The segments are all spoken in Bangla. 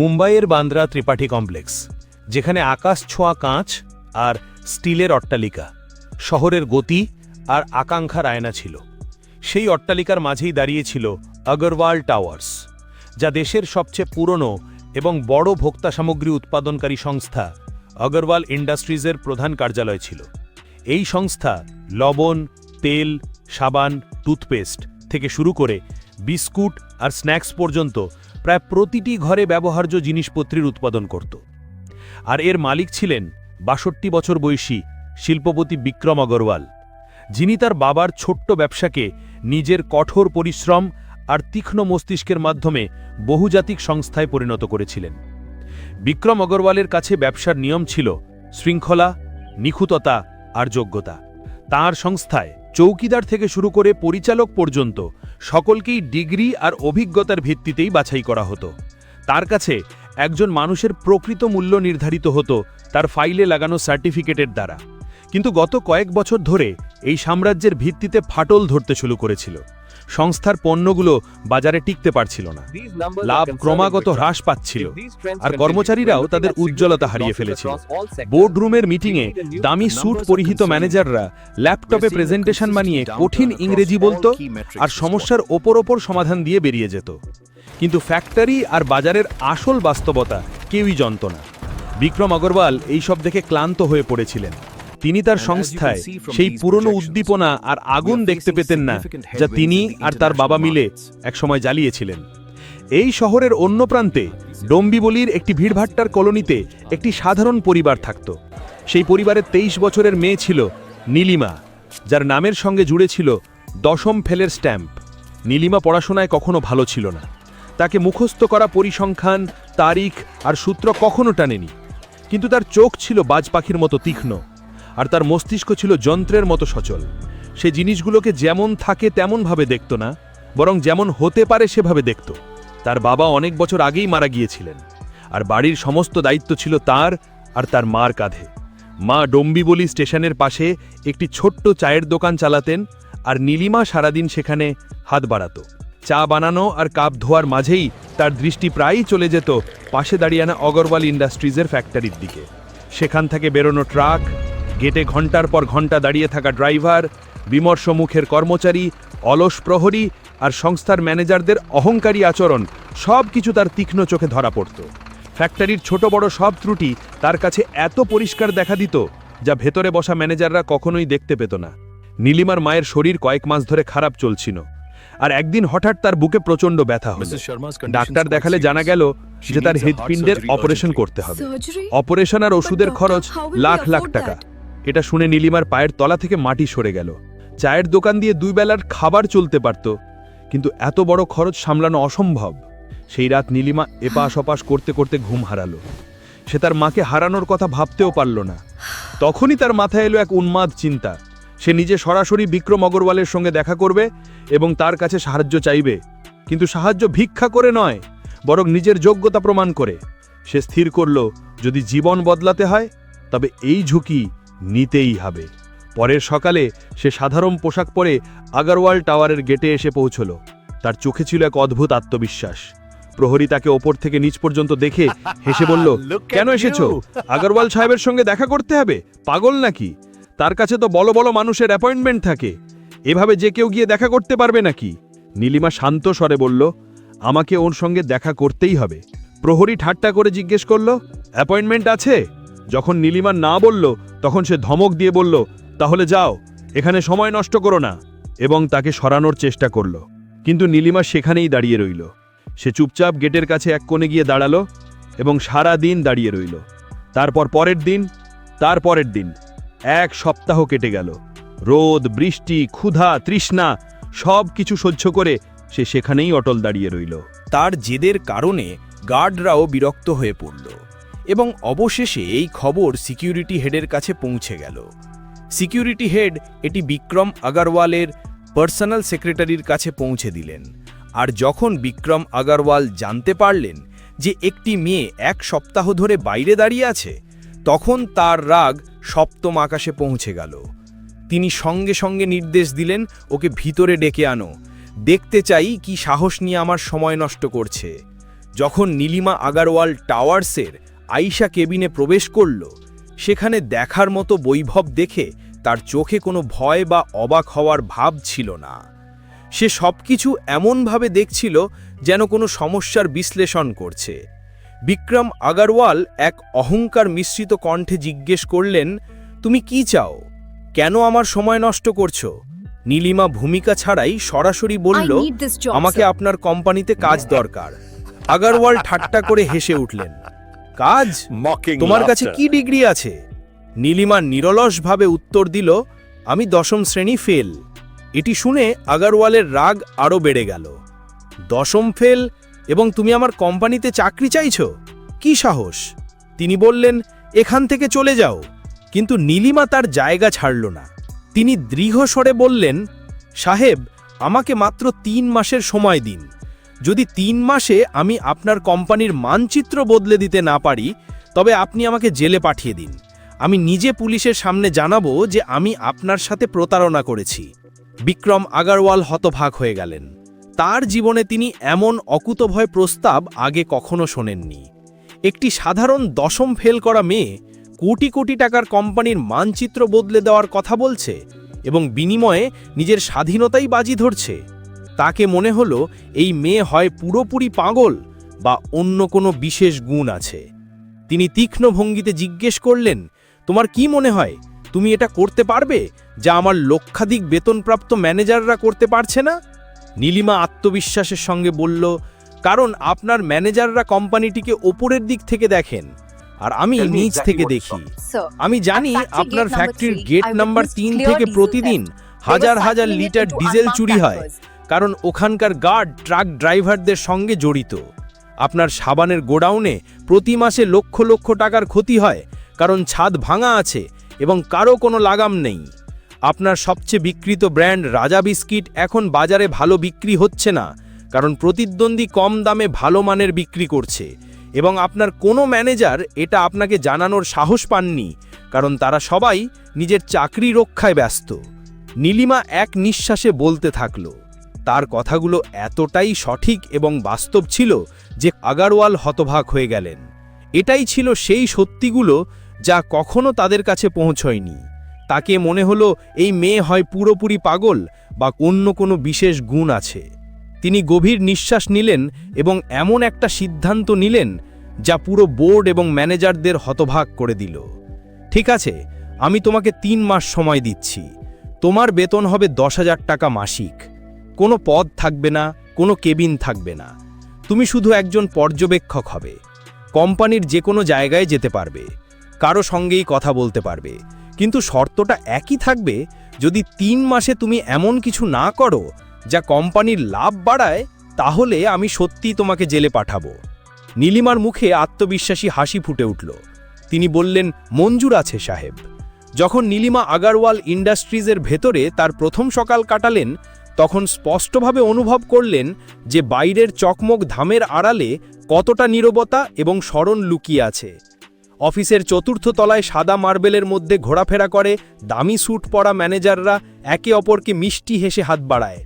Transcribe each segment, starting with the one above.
মুম্বাইয়ের বান্দ্রা ত্রিপাঠী কমপ্লেক্স, যেখানে আকাশ ছোঁয়া কাঁচ আর স্টিলের অট্টালিকা, শহরের গতি আর আকাঙ্ক্ষার আয়না ছিল। সেই অট্টালিকার মাঝেই দাঁড়িয়েছিল আগরওয়াল টাওয়ার্স, যা দেশের সবচেয়ে পুরনো এবং বড় ভোক্তা সামগ্রী উৎপাদনকারী সংস্থা আগরওয়াল ইন্ডাস্ট্রিজের প্রধান কার্যালয় ছিল। এই সংস্থা লবণ, তেল, সাবান, টুথপেস্ট থেকে শুরু করে বিস্কুট আর স্ন্যাক্স পর্যন্ত প্রায় প্রতিটি ঘরে ব্যবহার্য জিনিসপত্রের উৎপাদন করত। আর এর মালিক ছিলেন বাষট্টি বছর বয়সী শিল্পপতি বিক্রম অগরওয়াল, যিনি তার বাবার ছোট্ট ব্যবসাকে নিজের কঠোর পরিশ্রম আর তীক্ষ্ণ মস্তিষ্কের মাধ্যমে বহুজাতিক সংস্থায় পরিণত করেছিলেন। বিক্রম অগরওয়ালের কাছে ব্যবসার নিয়ম ছিল শৃঙ্খলা, নিখুততা আর যোগ্যতা। তাঁর সংস্থায় চৌকিদার থেকে শুরু করে পরিচালক পর্যন্ত সকলকেই ডিগ্রি আর অভিজ্ঞতার ভিত্তিতেই বাছাই করা হতো। তার কাছে একজন মানুষের প্রকৃত মূল্য নির্ধারিত হতো তার ফাইলে লাগানো সার্টিফিকেটের দ্বারা। কিন্তু গত কয়েক বছর ধরে এই সাম্রাজ্যের ভিত্তিতে ফাটল ধরতে শুরু করেছিল। সংস্থার পণ্যগুলো বাজারে টিকতে পারছিল না। লাভ ক্রমাগত হ্রাস পাচ্ছিল। আর কর্মচারীরাও তাদের উজ্জ্বলতা হারিয়ে ফেলেছিল। বোর্ডরুমের মিটিংয়ে দামি স্যুট পরিহিত ম্যানেজাররা ল্যাপটপে প্রেজেন্টেশন বানিয়ে কঠিন ইংরেজি বলতো আর সমস্যার ওপর ওপর সমাধান দিয়ে বেরিয়ে যেত। কিন্তু ফ্যাক্টরি আর বাজারের আসল বাস্তবতা কেউই জানত না। বিক্রম অগরওয়াল এইসব দেখে ক্লান্ত হয়ে পড়েছিলেন। তিনি তার সংস্থায় সেই পুরনো উদ্দীপনা আর আগুন দেখতে পেতেন না যা তিনি আর তার বাবা মিলে একসময় জ্বালিয়েছিলেন। এই শহরের অন্য প্রান্তে ডম্বিবলির একটি ভিড়ভাট্টার কলোনিতে একটি সাধারণ পরিবার থাকত। সেই পরিবারের তেইশ বছরের মেয়ে ছিল নীলিমা যার নামের সঙ্গে জুড়ে ছিল দশম ফেলের স্ট্যাম্প। নীলিমা পড়াশোনায় কখনো ভালো ছিল না। তাকে মুখস্থ করা পরিসংখ্যান তারিখ আর সূত্র কখনো টানেনি। কিন্তু তার চোখ ছিল বাজ পাখির মতো তীক্ষ্ণ। আর তার মস্তিষ্ক ছিল যন্ত্রের মতো সচল। সে জিনিসগুলোকে যেমন থাকে তেমনভাবে দেখত না, বরং যেমন হতে পারে সেভাবে দেখত। তার বাবা অনেক বছর আগেই মারা গিয়েছিলেন, আর বাড়ির সমস্ত দায়িত্ব ছিল তার আর তার মার কাঁধে। মা ডম্বিবলি স্টেশনের পাশে একটি ছোট্ট চায়ের দোকান চালাতেন আর নীলিমা সারাদিন সেখানে হাত বাড়াত। চা বানানো আর কাপ ধোয়ার মাঝেই তার দৃষ্টি প্রায়ই চলে যেত পাশে দাঁড়িয়ে আনা অগরওয়াল ইন্ডাস্ট্রিজের ফ্যাক্টরির দিকে। সেখান থেকে বেরোনো ট্রাক গেটে ঘণ্টার পর ঘণ্টা দাঁড়িয়ে থাকা ড্রাইভার বিমর্ষ মুখের কর্মচারী অলস প্রহরী আর সংস্থার ম্যানেজারদের অহংকারী আচরণ সব কিছু তার তীক্ষ্ণ চোখে ধরা পড়ত। ফ্যাক্টরির ছোট বড় সব ত্রুটি তার কাছে এত পরিষ্কার দেখা দিত যা ভেতরে বসা ম্যানেজাররা কখনোই দেখতে পেত না। নীলিমার মায়ের শরীর কয়েক মাস ধরে খারাপ চলছিল আর একদিন হঠাৎ তার বুকে প্রচণ্ড ব্যথা হলো। ডাক্তার দেখালে জানা গেল যে তার হৃদপিণ্ডের অপারেশন করতে হবে। অপারেশন আর ওষুধের খরচ লাখ লাখ টাকা। এটা শুনে নীলিমার পায়ের তলা থেকে মাটি সরে গেল। চায়ের দোকান দিয়ে দুই বেলার খাবার চলতে পারত, কিন্তু এত বড় খরচ সামলানো অসম্ভব। সেই রাত নীলিমা এপাশ ওপাশ করতে করতে ঘুম হারালো। সে তার মাকে হারানোর কথা ভাবতেও পারল না। তখনই তার মাথায় এলো এক উন্মাদ চিন্তা। সে নিজে সরাসরি বিক্রম অগরওয়ালের সঙ্গে দেখা করবে এবং তার কাছে সাহায্য চাইবে। কিন্তু সাহায্য ভিক্ষা করে নয়, বরং নিজের যোগ্যতা প্রমাণ করে। সে স্থির করল, যদি জীবন বদলাতে হয়, তবে এই ঝুঁকি নিতেই হবে। পরের সকালে সে সাধারণ পোশাক পরে আগারওয়াল টাওয়ারের গেটে এসে পৌঁছল। তার চোখে ছিল এক অদ্ভুত আত্মবিশ্বাস। প্রহরী তাকে ওপর থেকে নিচ পর্যন্ত দেখে হেসে বলল কেন এসেছ? আগারওয়াল সাহেবের সঙ্গে দেখা করতে হবে? পাগল নাকি? তার কাছে তো বলো বলো মানুষের অ্যাপয়েন্টমেন্ট থাকে। এভাবে যে কেউ গিয়ে দেখা করতে পারবে নাকি? নীলিমা শান্ত স্বরে বলল আমাকে ওর সঙ্গে দেখা করতেই হবে। প্রহরী ঠাট্টা করে জিজ্ঞেস করল অ্যাপয়েন্টমেন্ট আছে? যখন নীলিমা না বলল, তখন সে ধমক দিয়ে বলল, তাহলে যাও, এখানে সময় নষ্ট করো না। এবং তাকে সরানোর চেষ্টা করল। কিন্তু নীলিমা সেখানেই দাঁড়িয়ে রইল। সে চুপচাপ গেটের কাছে এক কোণে গিয়ে দাঁড়াল এবং সারা দিন দাঁড়িয়ে রইল। তারপর পরের দিন, তার পরের দিন। এক সপ্তাহ কেটে গেল। রোদ, বৃষ্টি, ক্ষুধা, তৃষ্ণা, সব কিছু সহ্য করে সে সেখানেই অটল দাঁড়িয়ে রইল। তার জেদের কারণে গার্ডরাও বিরক্ত হয়ে পড়ল। এবং অবশেষে এই খবর সিকিউরিটি হেডের কাছে পৌঁছে গেল। সিকিউরিটি হেড এটি বিক্রম আগারওয়ালের পার্সোনাল সেক্রেটারির কাছে পৌঁছে দিলেন। আর যখন বিক্রম আগারওয়াল জানতে পারলেন যে একটি মেয়ে এক সপ্তাহ ধরে বাইরে দাঁড়িয়ে আছে, তখন তার রাগ সপ্তম আকাশে পৌঁছে গেল। তিনি সঙ্গে সঙ্গে নির্দেশ দিলেন, ওকে ভিতরে ডেকে আনো। দেখতে চাই কি সাহস নিয়ে আমার সময় নষ্ট করছে। যখন নীলিমা আগারওয়াল টাওয়ার্সের আইসা কেবিনে প্রবেশ করল। সেখানে দেখার মতো বৈভব দেখে তার চোখে কোনো ভয় বা অবাক হওয়ার ভাব ছিল না। সে সবকিছু এমনভাবে দেখছিল যেন কোনো সমস্যার বিশ্লেষণ করছে। বিক্রম আগারওয়াল এক অহংকার মিশ্রিত কণ্ঠে জিজ্ঞেস করলেন তুমি কি চাও? কেন আমার সময় নষ্ট করছ? নীলিমা ভূমিকা ছাড়াই সরাসরি বলল আমাকে আপনার কোম্পানিতে কাজ দরকার। আগারওয়াল ঠাট্টা করে হেসে উঠলেন। কাজ? মকিং তোমার কাছে কি ডিগ্রি আছে? নীলিমা নিরলসভাবে উত্তর দিল আমি দশম শ্রেণি ফেল। এটি শুনে আগারওয়ালের রাগ আরও বেড়ে গেল। দশম ফেল? এবং তুমি আমার কোম্পানিতে চাকরি চাইছ? কি সাহস? তিনি বললেন এখান থেকে চলে যাও। কিন্তু নীলিমা তার জায়গা ছাড়ল না। তিনি দৃঢ় স্বরে বললেন সাহেব আমাকে মাত্র তিন মাসের সময় দিন। যদি তিন মাসে আমি আপনার কোম্পানির মানচিত্র বদলে দিতে না পারি, তবে আপনি আমাকে জেলে পাঠিয়ে দিন। আমি নিজে পুলিশের সামনে জানাব যে আমি আপনার সাথে প্রতারণা করেছি। বিক্রম আগারওয়াল হতভাগ হয়ে গেলেন। তার জীবনে তিনি এমন অকুতভয় প্রস্তাব আগে কখনো শোনেননি। একটি সাধারণ দশম ফেল করা মেয়ে কোটি কোটি টাকার কোম্পানির মানচিত্র বদলে দেওয়ার কথা বলছে এবং বিনিময়ে নিজের স্বাধীনতাই বাজি ধরছে। তাকে মনে হলো এই মেয়ে হয় পুরোপুরি পাগল বা অন্য কোনো বিশেষ গুণ আছে। তিনি তীক্ষ্ণ ভঙ্গিতে জিজ্ঞেস করলেন তোমার কি মনে হয়? তুমি এটা করতে পারবে যা আমার লক্ষাধিক বেতনপ্রাপ্ত ম্যানেজাররা করতে পারছে না? নীলিমা আত্মবিশ্বাসের সঙ্গে বলল কারণ আপনার ম্যানেজাররা কোম্পানিটিকে ওপরের দিক থেকে দেখেন আর আমি নিচ থেকে দেখি। আমি জানি আপনার ফ্যাক্টরির গেট নাম্বার তিন থেকে প্রতিদিন হাজার হাজার লিটার ডিজেল চুরি হয়. কারণ ওখানকার গার্ড, ট্রাক ড্রাইভারদের সঙ্গে জড়িত। আপনার সাবানের গোডাউনে প্রতি মাসে লক্ষ লক্ষ টাকার ক্ষতি হয়, কারণ ছাদ ভাঙা আছে এবং কারও কোনো লাগাম নেই। আপনার সবচেয়ে বিক্রিত ব্র্যান্ড রাজা বিস্কিট এখন বাজারে ভালো বিক্রি হচ্ছে না, কারণ প্রতিদ্বন্দ্বী কম দামে ভালো মানের বিক্রি করছে। এবং আপনার কোনো ম্যানেজার এটা আপনাকে জানানোর সাহস পাননি, কারণ তারা সবাই নিজের চাকরি রক্ষায় ব্যস্ত। নীলিমা এক নিঃশ্বাসে বলতে থাকল। তার কথাগুলো এতটাই সঠিক এবং বাস্তব ছিল যে আগারওয়াল হতভাগ হয়ে গেলেন। এটাই ছিল সেই সত্যিগুলো যা কখনো তাদের কাছে পৌঁছয়নি। তাকে মনে হলো এই মেয়ে হয় পুরোপুরি পাগল বা অন্য কোনো বিশেষ গুণ আছে। তিনি গভীর নিঃশ্বাস নিলেন এবং এমন একটা সিদ্ধান্ত নিলেন যা পুরো বোর্ড এবং ম্যানেজারদের হতভাগ করে দিল। ঠিক আছে, আমি তোমাকে তিন মাস সময় দিচ্ছি। তোমার বেতন হবে দশ হাজার টাকা মাসিক। কোনো পদ থাকবে না, কোনো কেবিন থাকবে না। তুমি শুধু একজন পর্যবেক্ষক হবে। কোম্পানির যে কোনো জায়গায় যেতে পারবে। কারও সঙ্গেই কথা বলতে পারবে। কিন্তু শর্তটা একই থাকবে, যদি তিন মাসে তুমি এমন কিছু না করো, যা কোম্পানির লাভ বাড়ায়, তাহলে আমি সত্যিই তোমাকে জেলে পাঠাবো। নীলিমার মুখে আত্মবিশ্বাসী হাসি ফুটে উঠল। তিনি বললেন, মঞ্জুর আছে সাহেব। যখন নীলিমা আগারওয়াল ইন্ডাস্ট্রিজের ভেতরে তার প্রথম সকাল কাটালেন তখন স্পষ্টভাবে অনুভব করলেন যে বাইরের চকমক ধামের আড়ালে কতটা নীরবতা এবং স্মরণ লুকিয়ে আছে। অফিসের চতুর্থ তলায় সাদা মার্বেলের মধ্যে ঘোরাফেরা করে দামি স্যুট পরা ম্যানেজাররা একে অপরকে মিষ্টি হেসে হাত বাড়ায়।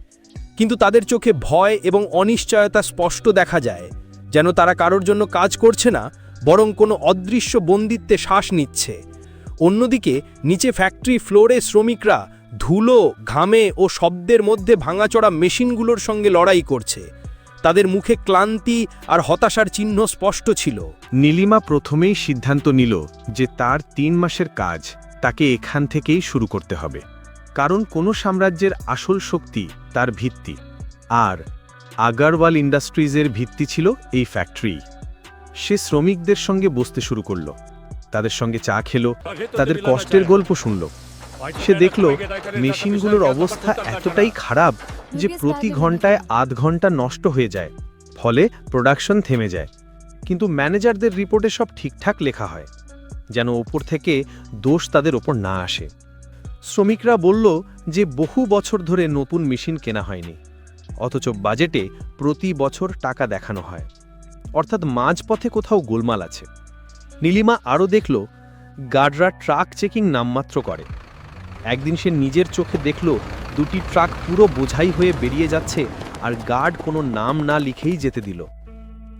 কিন্তু তাদের চোখে ভয় এবং অনিশ্চয়তা স্পষ্ট দেখা যায়, যেন তারা কারোর জন্য কাজ করছে না, বরং কোনো অদৃশ্য বন্দিত্বে শ্বাস নিচ্ছে। অন্যদিকে, নিচে ফ্যাক্টরি ফ্লোরে শ্রমিকরা ধুলো, ঘামে ও শব্দের মধ্যে ভাঙাচড়া মেশিনগুলোর সঙ্গে লড়াই করছে। তাদের মুখে ক্লান্তি আর হতাশার চিহ্ন স্পষ্ট ছিল। নীলিমা প্রথমেই সিদ্ধান্ত নিল যে তার তিন মাসের কাজ তাকে এখান থেকেই শুরু করতে হবে। কারণ কোনো সাম্রাজ্যের আসল শক্তি তার ভিত্তি। আর আগারওয়াল ইন্ডাস্ট্রিজের ভিত্তি ছিল এই ফ্যাক্টরি। সে শ্রমিকদের সঙ্গে বসতে শুরু করল। তাদের সঙ্গে চা খেলো, তাদের কষ্টের গল্প শুনল। সে দেখল মেশিনগুলোর অবস্থা এতটাই খারাপ যে প্রতি ঘন্টায় আধ ঘণ্টা নষ্ট হয়ে যায়, ফলে প্রোডাকশন থেমে যায়। কিন্তু ম্যানেজারদের রিপোর্টে সব ঠিকঠাক লেখা হয়, যেন ওপর থেকে দোষ তাদের ওপর না আসে। শ্রমিকরা বলল যে বহু বছর ধরে নতুন মেশিন কেনা হয়নি, অথচ বাজেটে প্রতি বছর টাকা দেখানো হয়। অর্থাৎ মাঝপথে কোথাও গোলমাল আছে। নীলিমা আরও দেখল, গার্ডরা ট্রাক চেকিং নামমাত্র করে। একদিন সে নিজের চোখে দেখল, দুটি ট্রাক পুরো বোঝাই হয়ে বেরিয়ে যাচ্ছে আর গার্ড কোনো নাম না লিখেই যেতে দিল।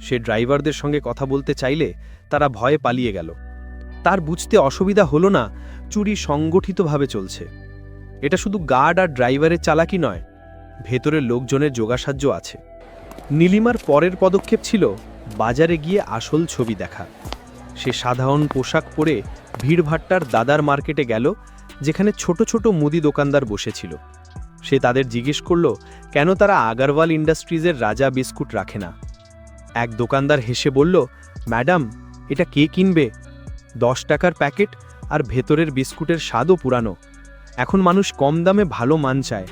সে ড্রাইভারদের সঙ্গে কথা বলতে চাইলে তারা ভয়ে পালিয়ে গেল। তার বুঝতে অসুবিধা হলো না, চুরি সংগঠিতভাবে চলছে। এটা শুধু গার্ড আর ড্রাইভারের চালাকি নয় ভেতরের লোকজনের যোগাসাহায্য আছে। নীলিমার পরের পদক্ষেপ ছিল বাজারে গিয়ে আসল ছবি দেখা। সে সাধারণ পোশাক পরে ভিড়ভাট্টার দাদার মার্কেটে গেল যেখানে ছোট ছোট মুদি দোকানদার বসেছিল। সে তাদের জিজ্ঞেস করল, কেন তারা আগারওয়াল ইন্ডাস্ট্রিজের রাজা বিস্কুট রাখে না? এক দোকানদার হেসে বলল, ম্যাডাম, এটা কে কিনবে? দশ টাকার প্যাকেট আর ভেতরের বিস্কুটের স্বাদও পুরানো। এখন মানুষ কম দামে ভালো মান চায়।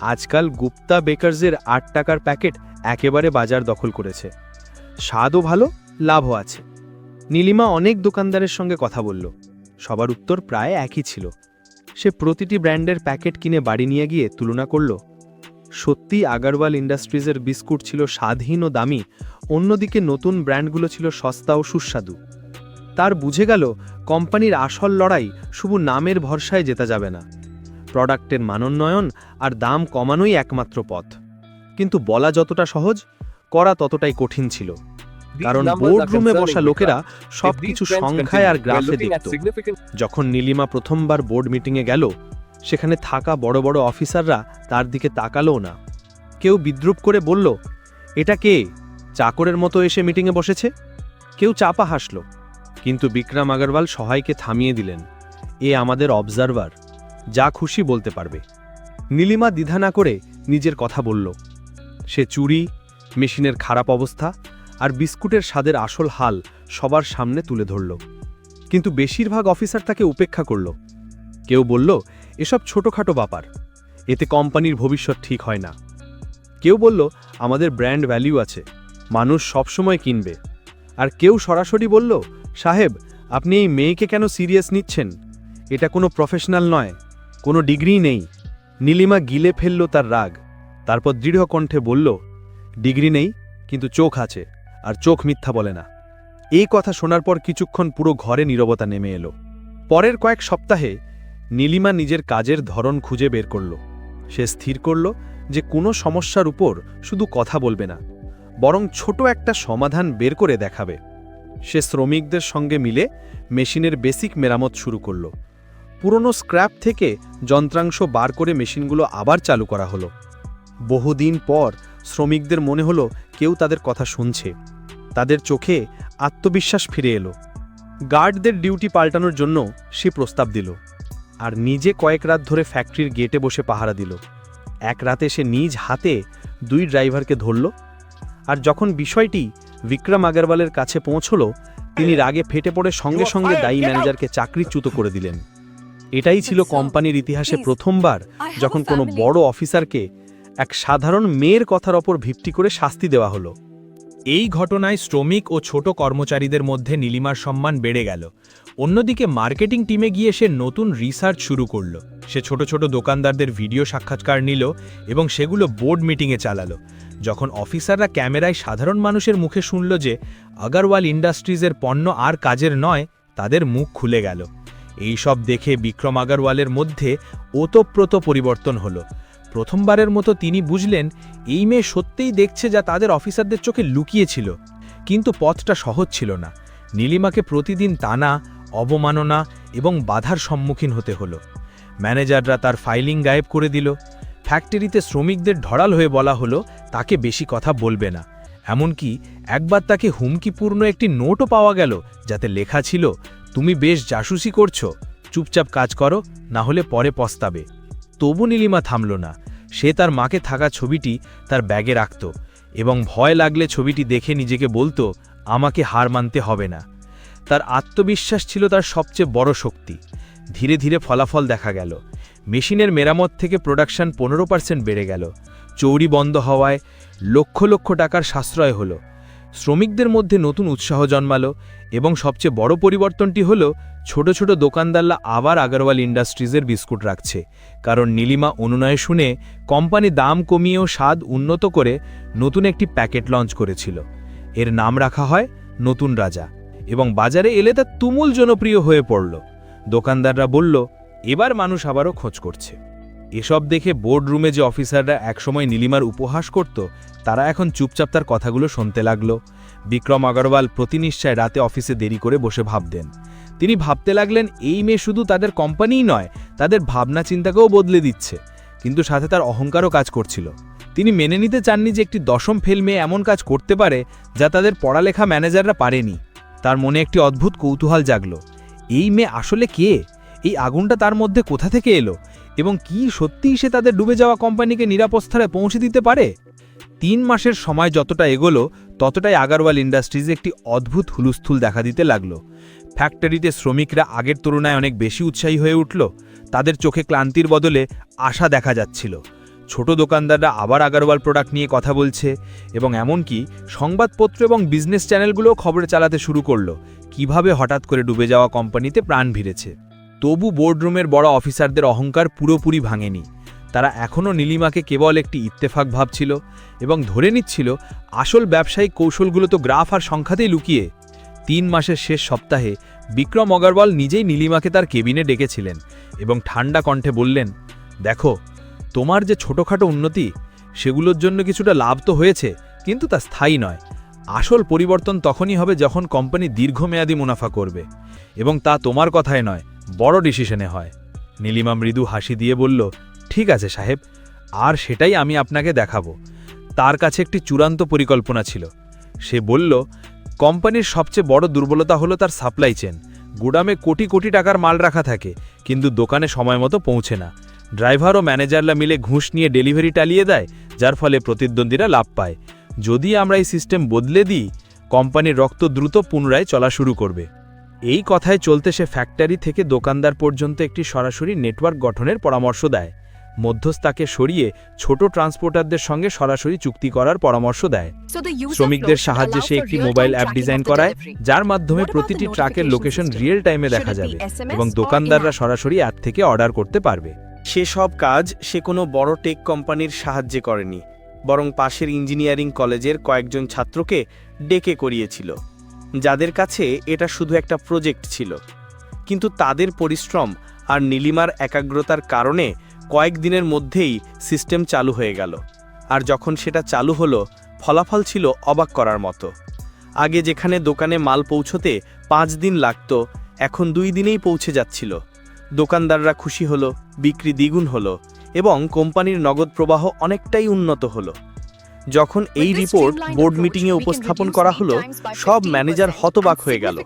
আজকাল গুপ্তা বেকার্সের আট টাকার প্যাকেট একেবারে বাজার দখল করেছে। স্বাদও ভালো, লাভও আছে। নীলিমা অনেক দোকানদারের সঙ্গে কথা বলল। সবার উত্তর প্রায় একই ছিল। সে প্রতিটি ব্র্যান্ডের প্যাকেট কিনে বাড়ি নিয়ে গিয়ে তুলনা করল। সত্যি আগারওয়াল ইন্ডাস্ট্রিজের বিস্কুট ছিল স্বাধীন ও দামি, অন্যদিকে নতুন ব্র্যান্ডগুলো ছিল সস্তা ও সুস্বাদু। তার বুঝে গেল, কোম্পানির আসল লড়াই শুধু নামের ভরসায় জেতা যাবে না। প্রোডাক্টের মানোন্নয়ন আর দাম কমানোই একমাত্র পথ। কিন্তু বলা যতটা সহজ, করা ততটাই কঠিন ছিল। কারণ বোর্ডরুমে বসা লোকেরা সবকিছু সংখ্যায় আর গ্রাফে দেখত যখন নীলিমা প্রথমবার বোর্ড মিটিংয়ে গেল সেখানে থাকা বড় বড় অফিসাররা তার দিকে তাকালোও না। কেউ বিদ্রুপ করে বলল এটা কে? চাকরের মতো এসে মিটিংয়ে বসেছে? কেউ চাপা হাসল। কিন্তু বিক্রম আগরওয়াল সহায়কে থামিয়ে দিলেন। এ আমাদের অবজারভার যা খুশি বলতে পারবে। নীলিমা দ্বিধা না করে নিজের কথা বলল। সে চুরি মেশিনের খারাপ অবস্থা আর বিস্কুটের স্বাদের আসল হাল সবার সামনে তুলে ধরল। কিন্তু বেশিরভাগ অফিসার তাকে উপেক্ষা করল। কেউ বলল, এসব ছোটখাটো ব্যাপার। এতে কোম্পানির ভবিষ্যৎ ঠিক হয় না। কেউ বলল, আমাদের ব্র্যান্ড ভ্যালিউ আছে। মানুষ সবসময় কিনবে। আর কেউ সরাসরি বলল, সাহেব, আপনি এই মেয়েকে কেন সিরিয়াস নিচ্ছেন? এটা কোনো প্রফেশনাল নয়। কোনো ডিগ্রি নেই। নীলিমা গিলে ফেলল তার রাগ। তারপর দৃঢ় কণ্ঠে বলল, ডিগ্রি নেই, কিন্তু চোখ আছে। আর চোখ মিথ্যা বলে না। এই কথা শোনার পর কিছুক্ষণ পুরো ঘরে নীরবতা নেমে এলো। পরের কয়েক সপ্তাহে নীলিমা নিজের কাজের ধরন খুঁজে বের করল। সে স্থির করল যে কোনো সমস্যার উপর শুধু কথা বলবে না, বরং ছোট একটা সমাধান বের করে দেখাবে। সে শ্রমিকদের সঙ্গে মিলে মেশিনের বেসিক মেরামত শুরু করল। পুরনো স্ক্র্যাপ থেকে যন্ত্রাংশ বার করে মেশিনগুলো আবার চালু করা হলো। বহুদিন পর শ্রমিকদের মনে হলো কেউ তাদের কথা শুনছে। তাদের চোখে আত্মবিশ্বাস ফিরে এলো। গার্ডদের ডিউটি পাল্টানোর জন্য সে প্রস্তাব দিল আর নিজে কয়েক রাত ধরে ফ্যাক্টরির গেটে বসে পাহারা দিল। এক রাতে সে নিজ হাতে দুই ড্রাইভারকে ধরল আর যখন বিষয়টি বিক্রম আগরওয়ালের কাছে পৌঁছল তিনি রাগে ফেটে পড়ে সঙ্গে সঙ্গে দায়ী ম্যানেজারকে চাকরিচ্যুত করে দিলেন। এটাই ছিল কোম্পানির ইতিহাসে প্রথমবার যখন কোনো বড় অফিসারকে এক সাধারণ মেয়ের কথার ওপর ভিত্তি করে শাস্তি দেওয়া হলো। এই ঘটনায় শ্রমিক ও ছোট কর্মচারীদের মধ্যে নীলিমার সম্মান বেড়ে গেল। অন্যদিকে মার্কেটিং টিমে গিয়ে সে নতুন রিসার্চ শুরু করল। সে ছোট ছোট দোকানদারদের ভিডিও সাক্ষাৎকার নিল এবং সেগুলো বোর্ড মিটিংয়ে চালালো। যখন অফিসাররা ক্যামেরায় সাধারণ মানুষের মুখে শুনল যে আগারওয়াল ইন্ডাস্ট্রিজের পণ্য আর কাজের নয়, তাদের মুখ খুলে গেল। এই সব দেখে বিক্রম আগারওয়ালের মধ্যে ওতপ্রোত পরিবর্তন হলো। প্রথমবারের মতো তিনি বুঝলেন, এই মেয়ে সত্যিই দেখছে যা তাদের অফিসারদের চোখে লুকিয়েছিল। কিন্তু পথটা সহজ ছিল না। নীলিমাকে প্রতিদিন টানা, অবমাননা এবং বাধার সম্মুখীন হতে হলো। ম্যানেজাররা তার ফাইলিং গায়েব করে দিল। ফ্যাক্টরিতে শ্রমিকদের ঢড়াল হয়ে বলা হলো, তাকে বেশি কথা বলবে না। এমনকি একবার তাকে হুমকিপূর্ণ একটি নোটও পাওয়া গেল, যাতে লেখা ছিল, তুমি বেশ জাসুসি করছ। চুপচাপ কাজ করো, না হলে পরে পস্তাবে। তবু নীলিমা থামল না। সে তার মাকে থাকা ছবিটি তার ব্যাগে রাখত এবং ভয় লাগলে ছবিটি দেখে নিজেকে বলতো, আমাকে হার মানতে হবে না। তার আত্মবিশ্বাস ছিল তার সবচেয়ে বড় শক্তি। ধীরে ধীরে ফলাফল দেখা গেল। মেশিনের মেরামত থেকে প্রোডাকশন পনেরো পার্সেন্ট বেড়ে গেল। চৌরি বন্ধ হওয়ায় লক্ষ লক্ষ টাকার সাশ্রয় হলো। শ্রমিকদের মধ্যে নতুন উৎসাহ জন্মালো এবং সবচেয়ে বড় পরিবর্তনটি হল ছোট ছোট দোকানদাররা আবার আগরওয়াল ইন্ডাস্ট্রিজের বিস্কুট রাখছে। কারণ নীলিমা অনুনয় শুনে কোম্পানি দাম কমিয়েও স্বাদ উন্নত করে নতুন একটি প্যাকেট লঞ্চ করেছিল। এর নাম রাখা হয় নতুন রাজা। এবং বাজারে এলে তা তুমুল জনপ্রিয় হয়ে পড়ল। দোকানদাররা বলল, এবার মানুষ আবারও খোঁজ করছে। এসব দেখে বোর্ডরুমে যে অফিসাররা একসময় নীলিমার উপহাস করত, তারা এখন চুপচাপ তার কথাগুলো শুনতে লাগল। বিক্রম আগরওয়াল প্রতিনিশ্চয় রাতে অফিসে দেরি করে বসে ভাবতেন। তিনি ভাবতে লাগলেন, এই মেয়ে শুধু তাদের কোম্পানিই নয়, তাদের ভাবনা চিন্তাকেও বদলে দিচ্ছে। কিন্তু সাথে তার অহংকারও কাজ করছিল। তিনি মেনে নিতে চাননি যে একটি দশম ফেল মেয়ে এমন কাজ করতে পারে যা তাদের পড়ালেখা ম্যানেজাররা পারেনি। তার মনে একটি অদ্ভুত কৌতূহল জাগল। এই মেয়ে আসলে কে? এই আগুনটা তার মধ্যে কোথা থেকে এলো? এবং কি সত্যিই সে তাদের ডুবে যাওয়া কোম্পানিকে নিরাপদ স্থলে পৌঁছে দিতে পারে? তিন মাসের সময় যতটা এগোলো, ততটাই আগারওয়াল ইন্ডাস্ট্রিজে একটি অদ্ভুত হুলুস্থুল দেখা দিতে লাগল। ফ্যাক্টরিতে শ্রমিকরা আগের তুলনায় অনেক বেশি উৎসাহী হয়ে উঠল। তাদের চোখে ক্লান্তির বদলে আশা দেখা যাচ্ছিল। ছোট দোকানদাররা আবার আগারওয়াল প্রোডাক্ট নিয়ে কথা বলছে এবং এমনকি সংবাদপত্র এবং বিজনেস চ্যানেলগুলোও খবরে চালাতে শুরু করল। কীভাবে হঠাৎ করে ডুবে যাওয়া কোম্পানিতে প্রাণ ভিড়েছে। তবু বোর্ডরুমের বড় অফিসারদের অহংকার পুরোপুরি ভাঙেনি। তারা এখনও নীলিমাকে কেবল একটি ইত্তেফাক ভাবছিল এবং ধরে নিচ্ছিল, আসল ব্যবসায়িক কৌশলগুলো তো গ্রাফ আর সংখ্যাতেই লুকিয়ে। তিন মাসের শেষ সপ্তাহে বিক্রম অগরওয়াল নিজেই নীলিমাকে তার কেবিনে ডেকেছিলেন এবং ঠান্ডা কণ্ঠে বললেন, দেখো, তোমার যে ছোটোখাটো উন্নতি, সেগুলোর জন্য কিছুটা লাভ তো হয়েছে, কিন্তু তা স্থায়ী নয়। আসল পরিবর্তন তখনই হবে যখন কোম্পানি দীর্ঘমেয়াদী মুনাফা করবে এবং তা তোমার কথায় নয়, বড় ডিসিশনে হয়। নীলিমা মৃদু হাসি দিয়ে বলল, ঠিক আছে সাহেব, আর সেটাই আমি আপনাকে দেখাবো। তার কাছে একটি চূড়ান্ত পরিকল্পনা ছিল। সে বলল কোম্পানির সবচেয়ে বড় দুর্বলতা হলো তার সাপ্লাই চেন গুডামে কোটি কোটি টাকার মাল রাখা থাকে, কিন্তু দোকানে সময় মতো পৌঁছে না। ড্রাইভার ও ম্যানেজাররা মিলে ঘুষ নিয়ে ডেলিভারি টালিয়ে দেয়, যার ফলে প্রতিদ্বন্দ্বীরা লাভ পায়। যদি আমরা এই সিস্টেম বদলে দিই, কোম্পানির রক্ত দ্রুত পুনরায় চলা শুরু করবে। এই কথায় চলতে সে ফ্যাক্টরি থেকে দোকানদার পর্যন্ত একটি সরাসরি নেটওয়ার্ক গঠনের পরামর্শ দেয়। মধ্যস্থাকে সরিয়ে ছোট ট্রান্সপোর্টারদের সঙ্গে সরাসরি চুক্তি করার পরামর্শ দেয়। শ্রমিকদের সাহায্যে সে একটি মোবাইল অ্যাপ ডিজাইন করায় যার মাধ্যমে প্রতিটি ট্রাকের লোকেশন রিয়েল টাইমে দেখা যাবে এবং দোকানদাররা সরাসরি অ্যাপ থেকে অর্ডার করতে পারবে। সেসব কাজ সে কোনো বড় টেক কোম্পানির সাহায্যে করেনি বরং পাশের ইঞ্জিনিয়ারিং কলেজের কয়েকজন ছাত্রকে ডেকে করিয়েছিল। যাদের কাছে এটা শুধু একটা প্রজেক্ট ছিল। কিন্তু তাদের পরিশ্রম আর নীলিমার একাগ্রতার কারণে কয়েকদিনের মধ্যেই সিস্টেম চালু হয়ে গেল। আর যখন সেটা চালু হলো ফলাফল ছিল অবাক করার মতো। আগে যেখানে দোকানে মাল পৌঁছতে পাঁচ দিন লাগতো এখন দুই দিনেই পৌঁছে যাচ্ছিল। দোকানদাররা খুশি হলো বিক্রি দ্বিগুণ হলো এবং কোম্পানির নগদ প্রবাহ অনেকটাই উন্নত হলো। যখন এই রিপোর্ট বোর্ড মিটিংয়ে উপস্থাপন করা হলো সব ম্যানেজার হতবাক হয়ে গেল।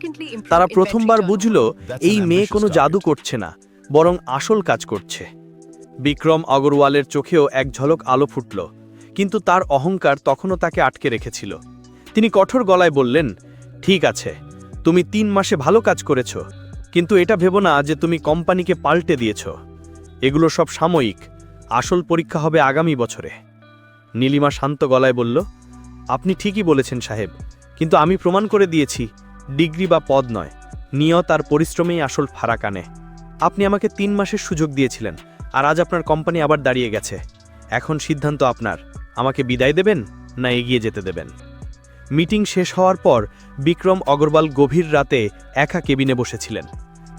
তারা প্রথমবার বুঝল এই মেয়ে কোনো জাদু করছে না বরং আসল কাজ করছে। বিক্রম অগরওয়ালের চোখেও এক ঝলক আলো ফুটল, কিন্তু তার অহংকার তখনও তাকে আটকে রেখেছিল। তিনি কঠোর গলায় বললেন, ঠিক আছে, তুমি তিন মাসে ভালো কাজ করেছ, কিন্তু এটা ভেবো না যে তুমি কোম্পানিকে পাল্টে দিয়েছ। এগুলো সব সাময়িক, আসল পরীক্ষা হবে আগামী বছরে। নীলিমা শান্ত গলায় বলল, আপনি ঠিকই বলেছেন সাহেব, কিন্তু আমি প্রমাণ করে দিয়েছি, ডিগ্রি বা পদ নয়, নিয়ত আর পরিশ্রমেই আসল ফারাক আনে। আপনি আমাকে তিন মাসের সুযোগ দিয়েছিলেন আর আজ আপনার কোম্পানি আবার দাঁড়িয়ে গেছে। এখন সিদ্ধান্ত আপনার। আমাকে বিদায় দেবেন না এগিয়ে যেতে দেবেন? মিটিং শেষ হওয়ার পর বিক্রম, অগরওয়াল গভীর রাতে একা কেবিনে বসেছিলেন।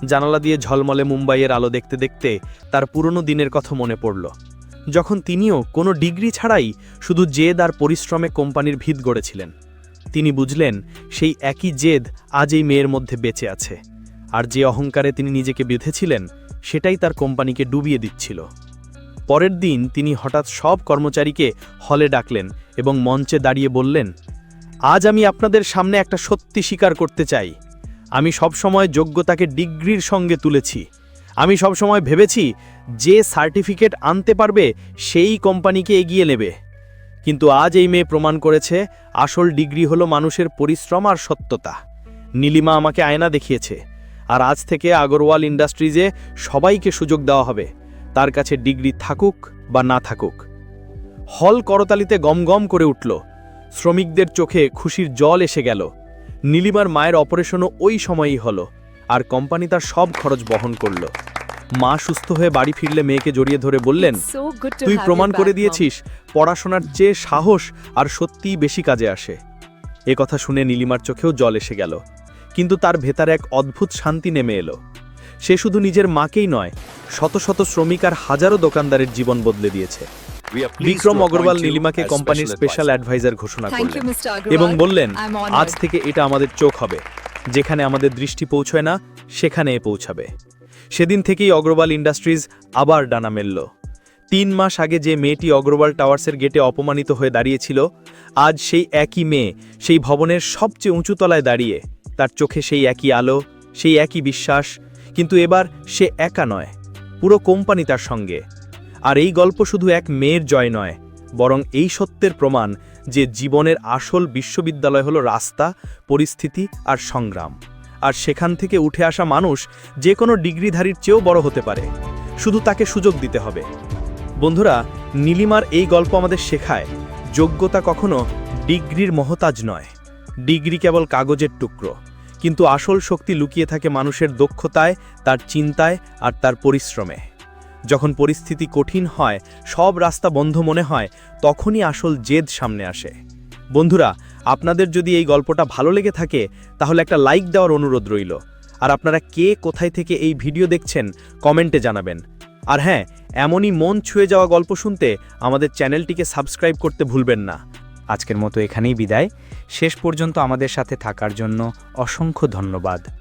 জানালা দিয়ে ঝলমলে মুম্বাইয়ের আলো দেখতে দেখতে তার পুরনো দিনের কথা মনে পড়ল। যখন তিনিও কোনো ডিগ্রি ছাড়াই শুধু জেদ আর পরিশ্রমে কোম্পানির ভিত গড়েছিলেন। তিনি বুঝলেন সেই একই জেদ আজ এই মেয়ের মধ্যে বেঁচে আছে। আর যে অহংকারে তিনি নিজেকে বেঁধেছিলেন সেটাই তার কোম্পানিকে ডুবিয়ে দিচ্ছিল। পরের দিন তিনি হঠাৎ সব কর্মচারীকে হলে ডাকলেন এবং মঞ্চে দাঁড়িয়ে বললেন, আজ আমি আপনাদের সামনে একটা সত্যি স্বীকার করতে চাই। আমি সবসময় যোগ্যতাকে ডিগ্রির সঙ্গে তুলেছি। আমি সবসময় ভেবেছি যে সার্টিফিকেট আনতে পারবে সেই কোম্পানিকে এগিয়ে নেবে। কিন্তু আজ এই মেয়ে প্রমাণ করেছে আসল ডিগ্রি হলো মানুষের পরিশ্রম আর সত্যতা। নীলিমা আমাকে আয়না দেখিয়েছে। আর আজ থেকে আগরওয়াল ইন্ডাস্ট্রিজে সবাইকে সুযোগ দেওয়া হবে। তার কাছে ডিগ্রি থাকুক বা না থাকুক। হল করতালিতে গমগম করে উঠল। শ্রমিকদের চোখে খুশির জল এসে গেল। নীলিমার মায়ের অপারেশনও ওই সময়ই হলো আর কোম্পানি তার সব খরচ বহন করল। মা সুস্থ হয়ে বাড়ি ফিরলে মেয়েকে জড়িয়ে ধরে বললেন তুই প্রমাণ করে দিয়েছিস পড়াশোনার চেয়ে সাহস আর সত্যিই বেশি কাজে আসে। এ কথা শুনে নীলিমার চোখেও জল এসে গেল। কিন্তু তার ভেতরে এক অদ্ভুত শান্তি নেমে এলো। সে শুধু নিজের মাকেই নয় শত শত শ্রমিক আর হাজারো দোকানদারের জীবন বদলে দিয়েছে। বিক্রম অগ্রওয়াল নীলিমাকে কোম্পানির স্পেশাল অ্যাডভাইজার ঘোষণা করলেন এবং বললেন আজ থেকে এটা আমাদের চোখ হবে যেখানে আমাদের দৃষ্টি পৌঁছয় না সেখানে পৌঁছাবে। সেদিন থেকেই অগ্রওয়াল ইন্ডাস্ট্রিজ আবার ডানা মেলল। তিন মাস আগে যে মেয়েটি অগ্রওয়াল টাওয়ার্সের গেটে অপমানিত হয়ে দাঁড়িয়েছিল আজ সেই একই মেয়ে সেই ভবনের সবচেয়ে উঁচু তলায় দাঁড়িয়ে তার চোখে সেই একই আলো, সেই একই বিশ্বাস, কিন্তু এবার সে একা নয়, পুরো কোম্পানি তার সঙ্গে। আর এই গল্প শুধু এক মেয়ের জয় নয়, বরং এই সত্যের প্রমাণ যে জীবনের আসল বিশ্ববিদ্যালয় হলো রাস্তা, পরিস্থিতি আর সংগ্রাম। আর সেখান থেকে উঠে আসা মানুষ যে কোনো ডিগ্রিধারীর চেয়েও বড় হতে পারে। শুধু তাকে সুযোগ দিতে হবে। বন্ধুরা, নীলিমার এই গল্প আমাদের শেখায়, যোগ্যতা কখনো ডিগ্রির মহতাজ নয়। ডিগ্রি কেবল কাগজের টুকরো। কিন্তু আসল শক্তি লুকিয়ে থাকে মানুষের দক্ষতায়, তার চিন্তায় আর তার পরিশ্রমে। যখন পরিস্থিতি কঠিন হয়, সব রাস্তা বন্ধ মনে হয়, তখনই আসল জেদ সামনে আসে। বন্ধুরা, আপনাদের যদি এই গল্পটা ভালো লেগে থাকে, তাহলে একটা লাইক দেওয়ার অনুরোধ রইল। আর আপনারা কে কোথায় থেকে এই ভিডিও দেখছেন, কমেন্টে জানাবেন। আর হ্যাঁ এমনই মন ছুঁয়ে যাওয়া গল্প শুনতে আমাদের চ্যানেলটিকে সাবস্ক্রাইব করতে ভুলবেন না। আজকের মতো এখানেই বিদায়। শেষ পর্যন্ত আমাদের সাথে থাকার জন্য অসংখ্য ধন্যবাদ।